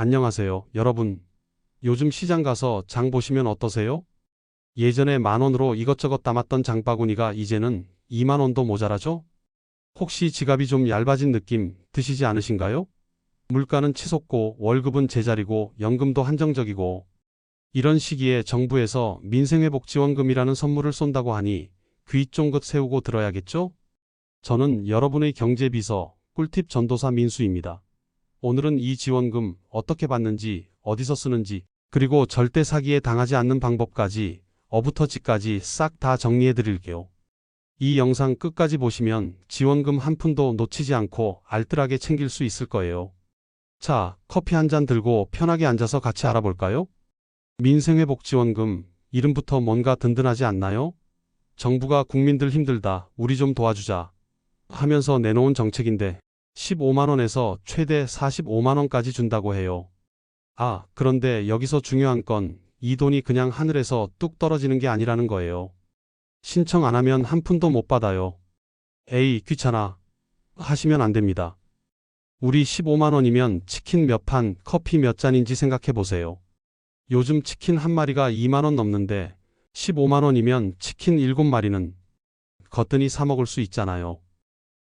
안녕하세요, 여러분. 요즘 시장 가서 장 보시면 어떠세요? 예전에 만 원으로 이것저것 담았던 장바구니가 이제는 2만 원도 모자라죠? 혹시 지갑이 좀 얇아진 느낌 드시지 않으신가요? 물가는 치솟고 월급은 제자리고 연금도 한정적이고 이런 시기에 정부에서 민생회복지원금이라는 선물을 쏜다고 하니 귀 쫑긋 세우고 들어야겠죠? 저는 여러분의 경제비서 꿀팁 전도사 민수입니다. 오늘은 이 지원금 어떻게 받는지, 어디서 쓰는지, 그리고 절대 사기에 당하지 않는 방법까지, 어부터 지까지 싹 다 정리해 드릴게요. 이 영상 끝까지 보시면 지원금 한 푼도 놓치지 않고 알뜰하게 챙길 수 있을 거예요. 자, 커피 한 잔 들고 편하게 앉아서 같이 알아볼까요? 민생회복지원금, 이름부터 뭔가 든든하지 않나요? 정부가 국민들 힘들다, 우리 좀 도와주자 하면서 내놓은 정책인데 15만원에서 최대 45만원까지 준다고 해요. 아, 그런데 여기서 중요한 건 이 돈이 그냥 하늘에서 뚝 떨어지는 게 아니라는 거예요. 신청 안 하면 한 푼도 못 받아요. 에이, 귀찮아. 하시면 안 됩니다. 우리 15만원이면 치킨 몇 판, 커피 몇 잔인지 생각해 보세요. 요즘 치킨 한 마리가 2만원 넘는데 15만원이면 치킨 7마리는 거뜬히 사 먹을 수 있잖아요.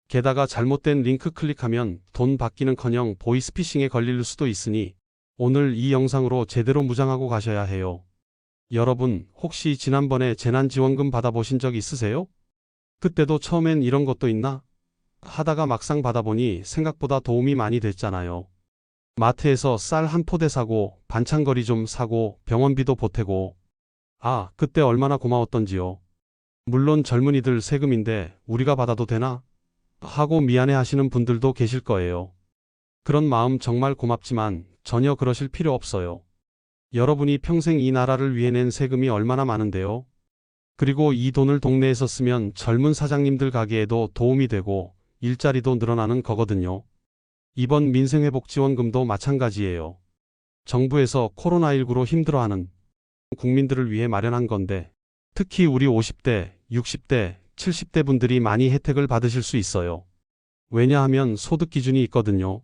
게다가 잘못된 링크 클릭하면 돈 받기는 커녕 보이스피싱에 걸릴 수도 있으니 오늘 이 영상으로 제대로 무장하고 가셔야 해요. 여러분, 혹시 지난번에 재난지원금 받아보신 적 있으세요? 그때도 처음엔 이런 것도 있나? 하다가 막상 받아보니 생각보다 도움이 많이 됐잖아요. 마트에서 쌀 한 포대 사고, 반찬거리 좀 사고, 병원비도 보태고. 아, 그때 얼마나 고마웠던지요. 물론 젊은이들 세금인데 우리가 받아도 되나? 하고 미안해 하시는 분들도 계실 거예요. 그런 마음 정말 고맙지만 전혀 그러실 필요 없어요. 여러분이 평생 이 나라를 위해 낸 세금이 얼마나 많은데요. 그리고 이 돈을 동네에서 쓰면 젊은 사장님들 가게에도 도움이 되고 일자리도 늘어나는 거거든요. 이번 민생회복지원금도 마찬가지예요. 정부에서 코로나19로 힘들어하는 국민들을 위해 마련한 건데 특히 우리 50대, 60대, 70대 분들이 많이 혜택을 받으실 수 있어요. 왜냐하면 소득 기준이 있거든요.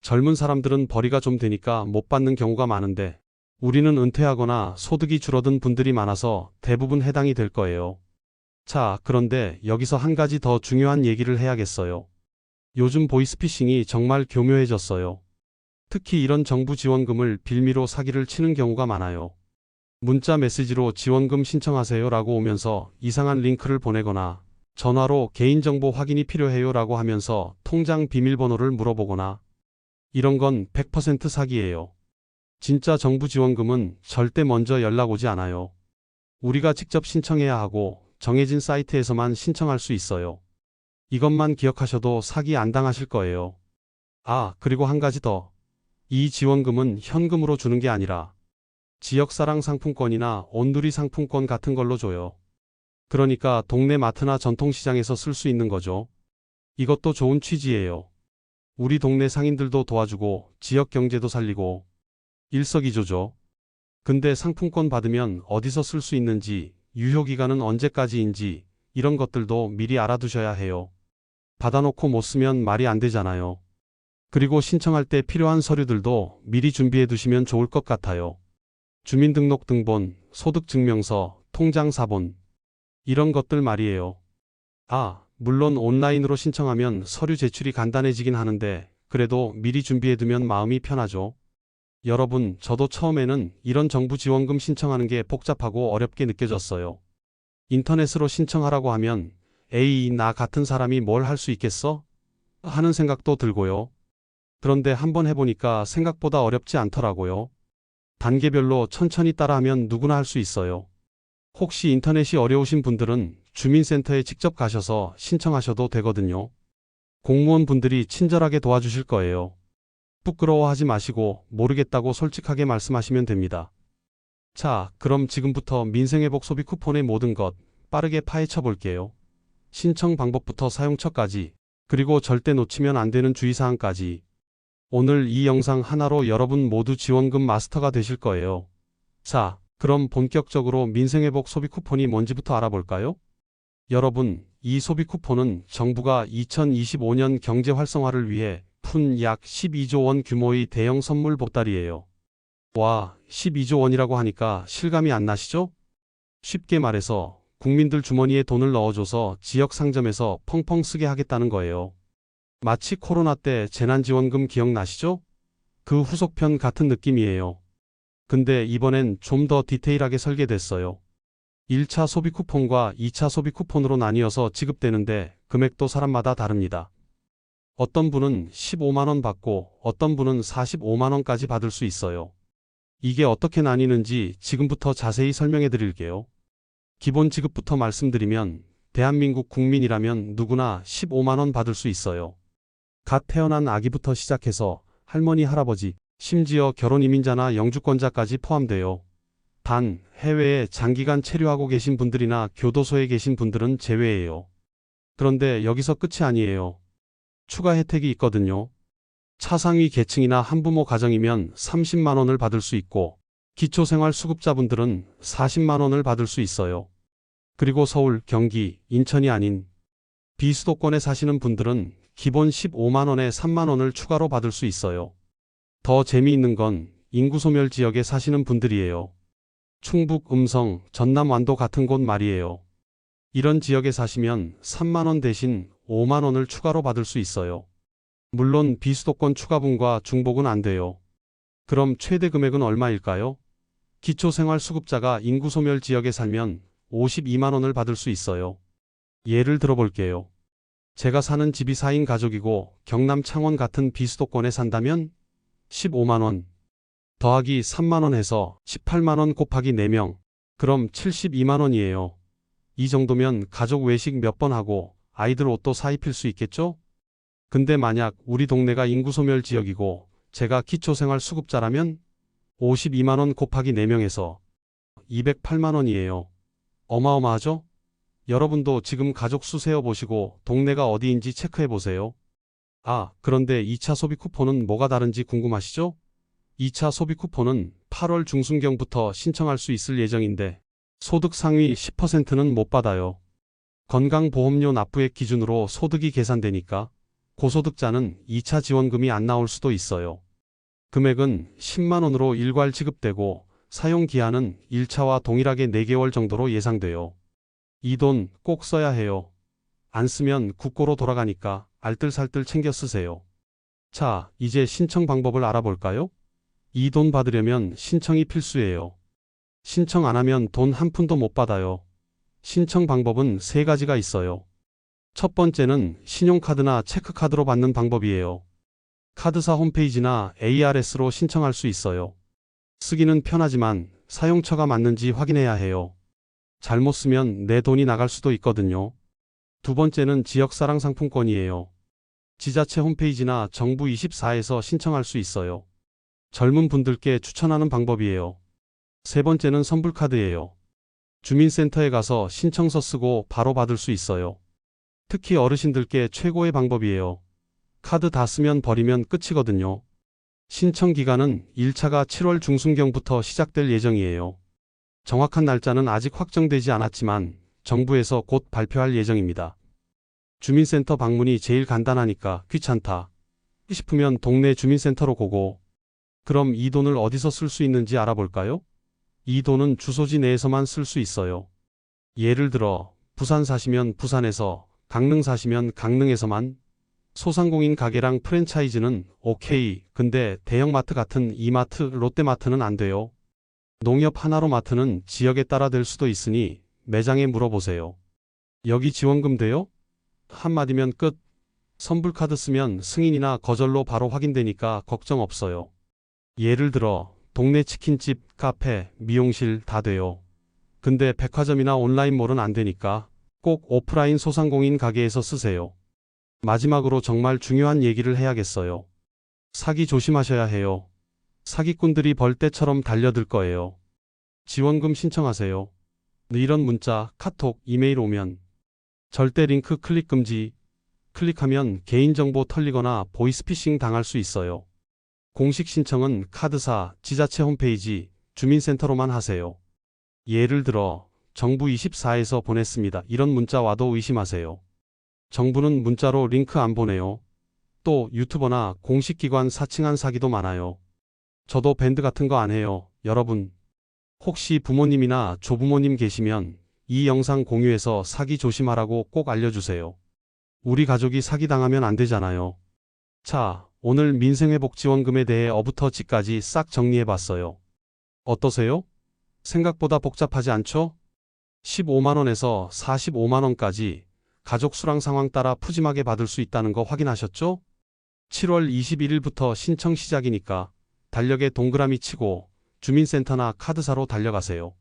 젊은 사람들은 벌이가 좀 되니까 못 받는 경우가 많은데 우리는 은퇴하거나 소득이 줄어든 분들이 많아서 대부분 해당이 될 거예요. 자, 그런데 여기서 한 가지 더 중요한 얘기를 해야겠어요. 요즘 보이스피싱이 정말 교묘해졌어요. 특히 이런 정부 지원금을 빌미로 사기를 치는 경우가 많아요. 문자 메시지로 지원금 신청하세요 라고 오면서 이상한 링크를 보내거나 전화로 개인정보 확인이 필요해요 라고 하면서 통장 비밀번호를 물어보거나 이런 건 100% 사기예요. 진짜 정부 지원금은 절대 먼저 연락 오지 않아요. 우리가 직접 신청해야 하고 정해진 사이트에서만 신청할 수 있어요. 이것만 기억하셔도 사기 안 당하실 거예요. 아, 그리고 한 가지 더. 이 지원금은 현금으로 주는 게 아니라 지역사랑 상품권이나 온누리 상품권 같은 걸로 줘요. 그러니까 동네 마트나 전통시장에서 쓸 수 있는 거죠. 이것도 좋은 취지예요. 우리 동네 상인들도 도와주고 지역 경제도 살리고 일석이조죠. 근데 상품권 받으면 어디서 쓸 수 있는지, 유효기간은 언제까지인지 이런 것들도 미리 알아두셔야 해요. 받아놓고 못 쓰면 말이 안 되잖아요. 그리고 신청할 때 필요한 서류들도 미리 준비해 두시면 좋을 것 같아요. 주민등록등본, 소득증명서, 통장사본 이런 것들 말이에요. 아, 물론 온라인으로 신청하면 서류 제출이 간단해지긴 하는데 그래도 미리 준비해두면 마음이 편하죠. 여러분, 저도 처음에는 이런 정부 지원금 신청하는 게 복잡하고 어렵게 느껴졌어요. 인터넷으로 신청하라고 하면 에이, 나 같은 사람이 뭘 할 수 있겠어? 하는 생각도 들고요. 그런데 한번 해보니까 생각보다 어렵지 않더라고요. 단계별로 천천히 따라하면 누구나 할 수 있어요. 혹시 인터넷이 어려우신 분들은 주민센터에 직접 가셔서 신청하셔도 되거든요. 공무원 분들이 친절하게 도와주실 거예요. 부끄러워하지 마시고 모르겠다고 솔직하게 말씀하시면 됩니다. 자, 그럼 지금부터 민생회복 소비 쿠폰의 모든 것 빠르게 파헤쳐 볼게요. 신청 방법부터 사용처까지, 그리고 절대 놓치면 안 되는 주의사항까지. 오늘 이 영상 하나로 여러분 모두 지원금 마스터가 되실 거예요. 자, 그럼 본격적으로 민생회복 소비 쿠폰이 뭔지부터 알아볼까요? 여러분, 이 소비 쿠폰은 정부가 2025년 경제 활성화를 위해 오픈 약 12조 원 규모의 대형 선물 보따리예요. 와, 12조 원이라고 하니까 실감이 안 나시죠? 쉽게 말해서 국민들 주머니에 돈을 넣어줘서 지역 상점에서 펑펑 쓰게 하겠다는 거예요. 마치 코로나 때 재난지원금 기억나시죠? 그 후속편 같은 느낌이에요. 근데 이번엔 좀 더 디테일하게 설계됐어요. 1차 소비 쿠폰과 2차 소비 쿠폰으로 나뉘어서 지급되는데 금액도 사람마다 다릅니다. 어떤 분은 15만원 받고 어떤 분은 45만원까지 받을 수 있어요. 이게 어떻게 나뉘는지 지금부터 자세히 설명해 드릴게요. 기본 지급부터 말씀드리면 대한민국 국민이라면 누구나 15만원 받을 수 있어요. 갓 태어난 아기부터 시작해서 할머니, 할아버지, 심지어 결혼 이민자나 영주권자까지 포함돼요. 단, 해외에 장기간 체류하고 계신 분들이나 교도소에 계신 분들은 제외예요. 그런데 여기서 끝이 아니에요. 추가 혜택이 있거든요. 차상위 계층이나 한부모 가정이면 30만 원을 받을 수 있고 기초생활수급자분들은 40만 원을 받을 수 있어요. 그리고 서울, 경기, 인천이 아닌 비수도권에 사시는 분들은 기본 15만 원에 3만 원을 추가로 받을 수 있어요. 더 재미있는 건 인구 소멸 지역에 사시는 분들이에요. 충북, 음성, 전남, 완도 같은 곳 말이에요. 이런 지역에 사시면 3만 원 대신 5만 원을 추가로 받을 수 있어요. 물론 비수도권 추가분과 중복은 안 돼요. 그럼 최대 금액은 얼마일까요? 기초생활수급자가 인구 소멸 지역에 살면 52만 원을 받을 수 있어요. 예를 들어볼게요. 제가 사는 집이 4인 가족이고 경남 창원 같은 비수도권에 산다면 15만 원 더하기 3만 원 해서 18만 원 곱하기 4명 그럼 72만 원이에요. 이 정도면 가족 외식 몇 번 하고 아이들 옷도 사 입힐 수 있겠죠? 근데 만약 우리 동네가 인구 소멸 지역이고 제가 기초생활 수급자라면 52만 원 곱하기 4명에서 208만 원이에요. 어마어마하죠? 여러분도 지금 가족 수 세어 보시고 동네가 어디인지 체크해 보세요. 아, 그런데 2차 소비 쿠폰은 뭐가 다른지 궁금하시죠? 2차 소비 쿠폰은 8월 중순경부터 신청할 수 있을 예정인데 소득 상위 10%는 못 받아요. 건강보험료 납부액 기준으로 소득이 계산되니까 고소득자는 2차 지원금이 안 나올 수도 있어요. 금액은 10만원으로 일괄 지급되고 사용 기한은 1차와 동일하게 4개월 정도로 예상돼요. 이 돈 꼭 써야 해요. 안 쓰면 국고로 돌아가니까 알뜰살뜰 챙겨 쓰세요. 자, 이제 신청 방법을 알아볼까요? 이 돈 받으려면 신청이 필수예요. 신청 안 하면 돈 한 푼도 못 받아요. 신청 방법은 세 가지가 있어요. 첫 번째는 신용카드나 체크카드로 받는 방법이에요. 카드사 홈페이지나 ARS로 신청할 수 있어요. 쓰기는 편하지만 사용처가 맞는지 확인해야 해요. 잘못 쓰면 내 돈이 나갈 수도 있거든요. 두 번째는 지역사랑 상품권이에요. 지자체 홈페이지나 정부 24에서 신청할 수 있어요. 젊은 분들께 추천하는 방법이에요. 세 번째는 선불카드예요. 주민센터에 가서 신청서 쓰고 바로 받을 수 있어요. 특히 어르신들께 최고의 방법이에요. 카드 다 쓰면 버리면 끝이거든요. 신청 기간은 1차가 7월 중순경부터 시작될 예정이에요. 정확한 날짜는 아직 확정되지 않았지만 정부에서 곧 발표할 예정입니다. 주민센터 방문이 제일 간단하니까 귀찮다 싶으면 동네 주민센터로 고고. 그럼 이 돈을 어디서 쓸 수 있는지 알아볼까요? 이 돈은 주소지 내에서만 쓸 수 있어요. 예를 들어 부산 사시면 부산에서 강릉 사시면 강릉에서만 소상공인 가게랑 프랜차이즈는 오케이. 근데 대형마트 같은 이마트, 롯데마트는 안 돼요. 농협 하나로 마트는 지역에 따라 될 수도 있으니 매장에 물어보세요. 여기 지원금 돼요? 한마디면 끝. 선불카드 쓰면 승인이나 거절로 바로 확인되니까 걱정 없어요. 예를 들어 동네 치킨집, 카페, 미용실 다 돼요. 근데 백화점이나 온라인몰은 안 되니까 꼭 오프라인 소상공인 가게에서 쓰세요. 마지막으로 정말 중요한 얘기를 해야겠어요. 사기 조심하셔야 해요. 사기꾼들이 벌떼처럼 달려들 거예요. 지원금 신청하세요. 이런 문자, 카톡, 이메일 오면 절대 링크 클릭 금지. 클릭하면 개인정보 털리거나 보이스피싱 당할 수 있어요. 공식 신청은 카드사, 지자체 홈페이지, 주민센터로만 하세요. 예를 들어 정부 24에서 보냈습니다. 이런 문자 와도 의심하세요. 정부는 문자로 링크 안 보내요. 또 유튜버나 공식 기관 사칭한 사기도 많아요. 저도 밴드 같은 거 안 해요. 여러분, 혹시 부모님이나 조부모님 계시면 이 영상 공유해서 사기 조심하라고 꼭 알려주세요. 우리 가족이 사기당하면 안 되잖아요. 자, 오늘 민생회복지원금에 대해 어부터 지까지 싹 정리해봤어요. 어떠세요? 생각보다 복잡하지 않죠? 15만원에서 45만원까지 가족 수랑 상황 따라 푸짐하게 받을 수 있다는 거 확인하셨죠? 7월 21일부터 신청 시작이니까 달력에 동그라미 치고 주민센터나 카드사로 달려가세요.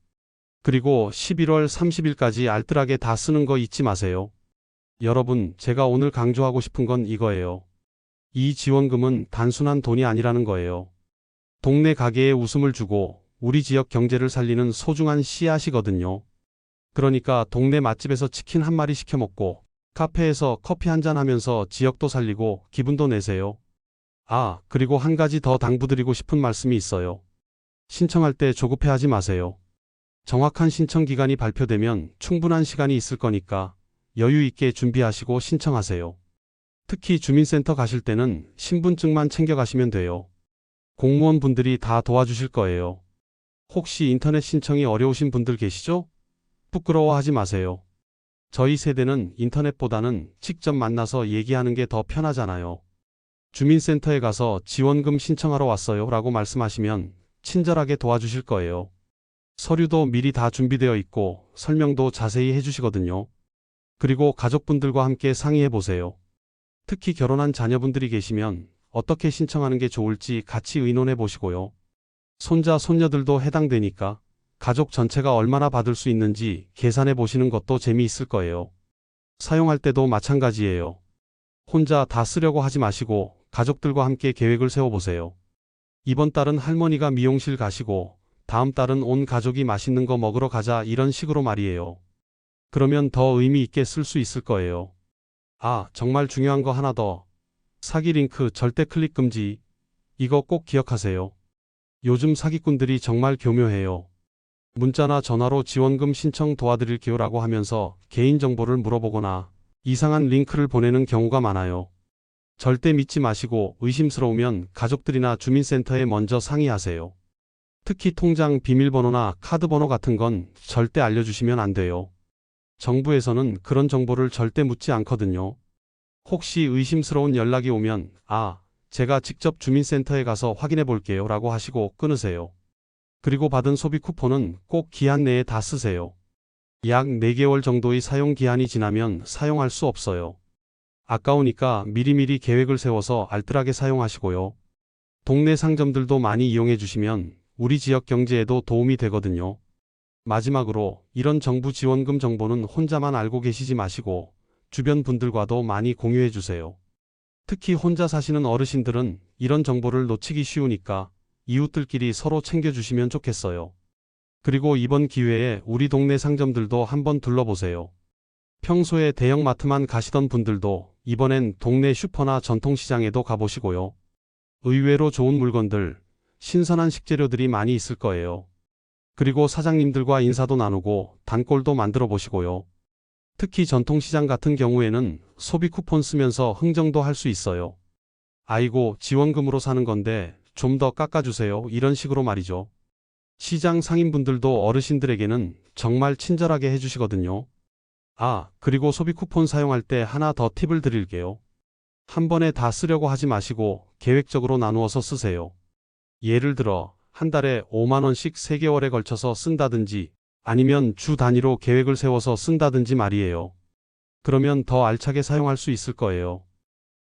그리고 11월 30일까지 알뜰하게 다 쓰는 거 잊지 마세요. 여러분, 제가 오늘 강조하고 싶은 건 이거예요. 이 지원금은 단순한 돈이 아니라는 거예요. 동네 가게에 웃음을 주고 우리 지역 경제를 살리는 소중한 씨앗이거든요. 그러니까 동네 맛집에서 치킨 한 마리 시켜 먹고 카페에서 커피 한 잔 하면서 지역도 살리고 기분도 내세요. 아, 그리고 한 가지 더 당부드리고 싶은 말씀이 있어요. 신청할 때 조급해하지 마세요. 정확한 신청 기간이 발표되면 충분한 시간이 있을 거니까 여유 있게 준비하시고 신청하세요. 특히 주민센터 가실 때는 신분증만 챙겨가시면 돼요. 공무원 분들이 다 도와주실 거예요. 혹시 인터넷 신청이 어려우신 분들 계시죠? 부끄러워하지 마세요. 저희 세대는 인터넷보다는 직접 만나서 얘기하는 게 더 편하잖아요. 주민센터에 가서 지원금 신청하러 왔어요 라고 말씀하시면 친절하게 도와주실 거예요. 서류도 미리 다 준비되어 있고 설명도 자세히 해주시거든요. 그리고 가족분들과 함께 상의해 보세요. 특히 결혼한 자녀분들이 계시면 어떻게 신청하는 게 좋을지 같이 의논해 보시고요. 손자, 손녀들도 해당되니까 가족 전체가 얼마나 받을 수 있는지 계산해 보시는 것도 재미있을 거예요. 사용할 때도 마찬가지예요. 혼자 다 쓰려고 하지 마시고 가족들과 함께 계획을 세워보세요. 이번 달은 할머니가 미용실 가시고 다음 달은 온 가족이 맛있는 거 먹으러 가자 이런 식으로 말이에요. 그러면 더 의미 있게 쓸 수 있을 거예요. 아, 정말 중요한 거 하나 더. 사기 링크 절대 클릭 금지. 이거 꼭 기억하세요. 요즘 사기꾼들이 정말 교묘해요. 문자나 전화로 지원금 신청 도와드릴게요 라고 하면서 개인정보를 물어보거나 이상한 링크를 보내는 경우가 많아요. 절대 믿지 마시고 의심스러우면 가족들이나 주민센터에 먼저 상의하세요. 특히 통장 비밀번호나 카드번호 같은 건 절대 알려주시면 안 돼요. 정부에서는 그런 정보를 절대 묻지 않거든요. 혹시 의심스러운 연락이 오면, 아, 제가 직접 주민센터에 가서 확인해 볼게요 라고 하시고 끊으세요. 그리고 받은 소비 쿠폰은 꼭 기한 내에 다 쓰세요. 약 4개월 정도의 사용 기한이 지나면 사용할 수 없어요. 아까우니까 미리미리 계획을 세워서 알뜰하게 사용하시고요. 동네 상점들도 많이 이용해 주시면 우리 지역 경제에도 도움이 되거든요. 마지막으로 이런 정부 지원금 정보는 혼자만 알고 계시지 마시고 주변 분들과도 많이 공유해 주세요. 특히 혼자 사시는 어르신들은 이런 정보를 놓치기 쉬우니까 이웃들끼리 서로 챙겨주시면 좋겠어요. 그리고 이번 기회에 우리 동네 상점들도 한번 둘러보세요. 평소에 대형마트만 가시던 분들도 이번엔 동네 슈퍼나 전통시장에도 가보시고요. 의외로 좋은 물건들, 신선한 식재료들이 많이 있을 거예요. 그리고 사장님들과 인사도 나누고 단골도 만들어 보시고요. 특히 전통시장 같은 경우에는 소비 쿠폰 쓰면서 흥정도 할 수 있어요. 아이고, 지원금으로 사는 건데 좀 더 깎아주세요. 이런 식으로 말이죠. 시장 상인분들도 어르신들에게는 정말 친절하게 해주시거든요. 아, 그리고 소비 쿠폰 사용할 때 하나 더 팁을 드릴게요. 한 번에 다 쓰려고 하지 마시고 계획적으로 나누어서 쓰세요. 예를 들어, 한 달에 5만원씩 3개월에 걸쳐서 쓴다든지 아니면 주 단위로 계획을 세워서 쓴다든지 말이에요. 그러면 더 알차게 사용할 수 있을 거예요.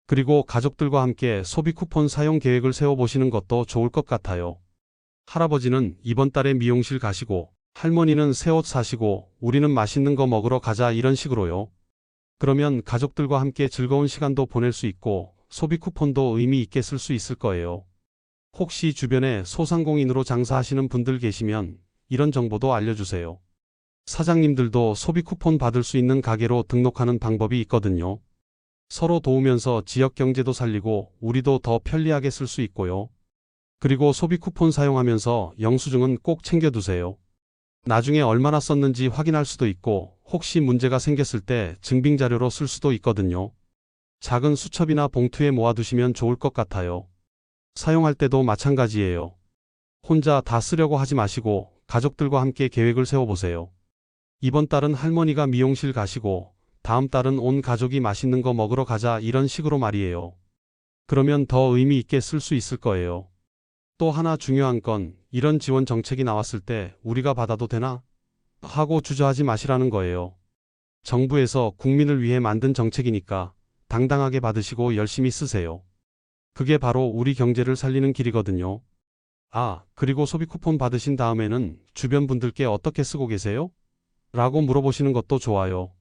그리고 가족들과 함께 소비 쿠폰 사용 계획을 세워보시는 것도 좋을 것 같아요. 할아버지는 이번 달에 미용실 가시고 할머니는 새 옷 사시고 우리는 맛있는 거 먹으러 가자 이런 식으로요. 그러면 가족들과 함께 즐거운 시간도 보낼 수 있고 소비 쿠폰도 의미 있게 쓸 수 있을 거예요. 혹시 주변에 소상공인으로 장사하시는 분들 계시면 이런 정보도 알려주세요. 사장님들도 소비 쿠폰 받을 수 있는 가게로 등록하는 방법이 있거든요. 서로 도우면서 지역 경제도 살리고 우리도 더 편리하게 쓸 수 있고요. 그리고 소비 쿠폰 사용하면서 영수증은 꼭 챙겨두세요. 나중에 얼마나 썼는지 확인할 수도 있고 혹시 문제가 생겼을 때 증빙 자료로 쓸 수도 있거든요. 작은 수첩이나 봉투에 모아두시면 좋을 것 같아요. 사용할 때도 마찬가지예요. 혼자 다 쓰려고 하지 마시고 가족들과 함께 계획을 세워보세요. 이번 달은 할머니가 미용실 가시고 다음 달은 온 가족이 맛있는 거 먹으러 가자 이런 식으로 말이에요. 그러면 더 의미 있게 쓸 수 있을 거예요. 또 하나 중요한 건 이런 지원 정책이 나왔을 때 우리가 받아도 되나? 하고 주저하지 마시라는 거예요. 정부에서 국민을 위해 만든 정책이니까 당당하게 받으시고 열심히 쓰세요. 그게 바로 우리 경제를 살리는 길이거든요. 아, 그리고 소비 쿠폰 받으신 다음에는 주변 분들께 어떻게 쓰고 계세요? 라고 물어보시는 것도 좋아요.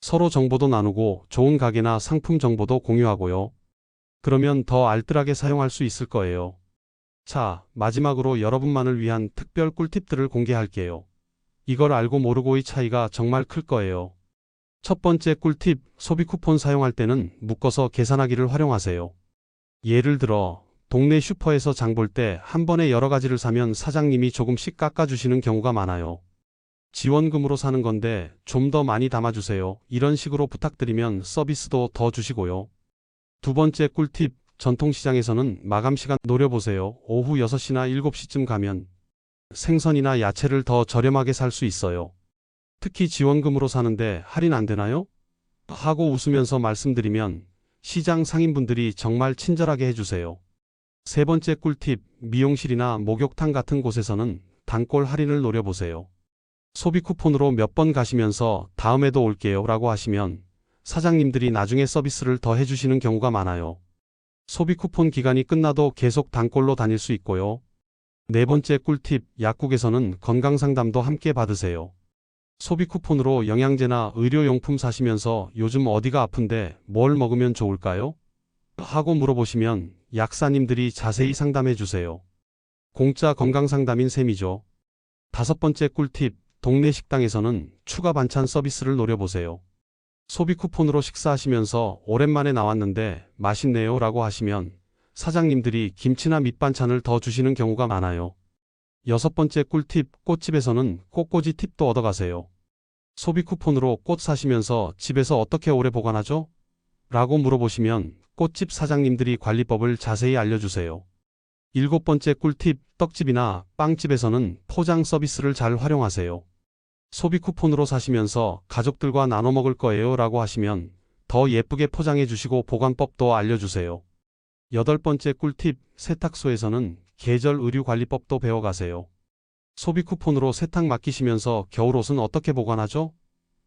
서로 정보도 나누고 좋은 가게나 상품 정보도 공유하고요. 그러면 더 알뜰하게 사용할 수 있을 거예요. 자, 마지막으로 여러분만을 위한 특별 꿀팁들을 공개할게요. 이걸 알고 모르고의 차이가 정말 클 거예요. 첫 번째 꿀팁, 소비 쿠폰 사용할 때는 묶어서 계산하기를 활용하세요. 예를 들어, 동네 슈퍼에서 장 볼 때 한 번에 여러 가지를 사면 사장님이 조금씩 깎아주시는 경우가 많아요. 지원금으로 사는 건데 좀 더 많이 담아주세요. 이런 식으로 부탁드리면 서비스도 더 주시고요. 두 번째 꿀팁, 전통시장에서는 마감시간 노려보세요. 오후 6시나 7시쯤 가면 생선이나 야채를 더 저렴하게 살 수 있어요. 특히 지원금으로 사는데 할인 안 되나요? 하고 웃으면서 말씀드리면 시장 상인분들이 정말 친절하게 해주세요. 세 번째 꿀팁, 미용실이나 목욕탕 같은 곳에서는 단골 할인을 노려보세요. 소비 쿠폰으로 몇 번 가시면서 다음에도 올게요 라고 하시면 사장님들이 나중에 서비스를 더 해주시는 경우가 많아요. 소비 쿠폰 기간이 끝나도 계속 단골로 다닐 수 있고요. 네 번째 꿀팁, 약국에서는 건강 상담도 함께 받으세요. 소비 쿠폰으로 영양제나 의료용품 사시면서 요즘 어디가 아픈데 뭘 먹으면 좋을까요? 하고 물어보시면 약사님들이 자세히 상담해 주세요. 공짜 건강 상담인 셈이죠. 다섯 번째 꿀팁, 동네 식당에서는 추가 반찬 서비스를 노려보세요. 소비 쿠폰으로 식사하시면서 오랜만에 나왔는데 맛있네요 라고 하시면 사장님들이 김치나 밑반찬을 더 주시는 경우가 많아요. 여섯 번째 꿀팁, 꽃집에서는 꽃꽂이 팁도 얻어가세요. 소비 쿠폰으로 꽃 사시면서 집에서 어떻게 오래 보관하죠? 라고 물어보시면 꽃집 사장님들이 관리법을 자세히 알려주세요. 일곱 번째 꿀팁, 떡집이나 빵집에서는 포장 서비스를 잘 활용하세요. 소비 쿠폰으로 사시면서 가족들과 나눠 먹을 거예요 라고 하시면 더 예쁘게 포장해 주시고 보관법도 알려주세요. 여덟 번째 꿀팁, 세탁소에서는 계절 의류 관리법도 배워가세요. 소비 쿠폰으로 세탁 맡기시면서 겨울옷은 어떻게 보관하죠?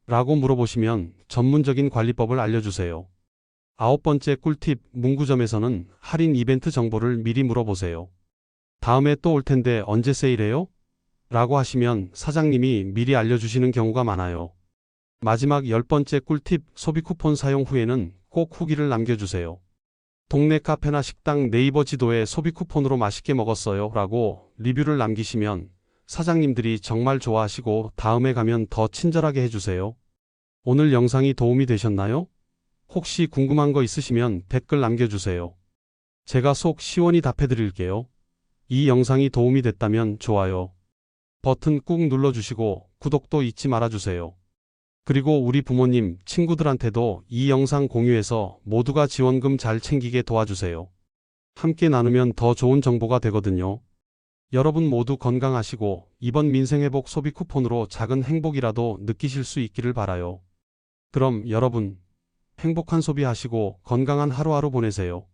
라고 물어보시면 전문적인 관리법을 알려주세요. 아홉 번째 꿀팁, 문구점에서는 할인 이벤트 정보를 미리 물어보세요. 다음에 또 올 텐데 언제 세일해요? 라고 하시면 사장님이 미리 알려주시는 경우가 많아요. 마지막 열 번째 꿀팁, 소비 쿠폰 사용 후에는 꼭 후기를 남겨주세요. 동네 카페나 식당 네이버 지도에 소비 쿠폰으로 맛있게 먹었어요 라고 리뷰를 남기시면 사장님들이 정말 좋아하시고 다음에 가면 더 친절하게 해주세요. 오늘 영상이 도움이 되셨나요? 혹시 궁금한 거 있으시면 댓글 남겨주세요. 제가 속 시원히 답해드릴게요. 이 영상이 도움이 됐다면 좋아요 버튼 꾹 눌러주시고 구독도 잊지 말아주세요. 그리고 우리 부모님, 친구들한테도 이 영상 공유해서 모두가 지원금 잘 챙기게 도와주세요. 함께 나누면 더 좋은 정보가 되거든요. 여러분 모두 건강하시고 이번 민생회복 소비 쿠폰으로 작은 행복이라도 느끼실 수 있기를 바라요. 그럼 여러분 행복한 소비하시고 건강한 하루하루 보내세요.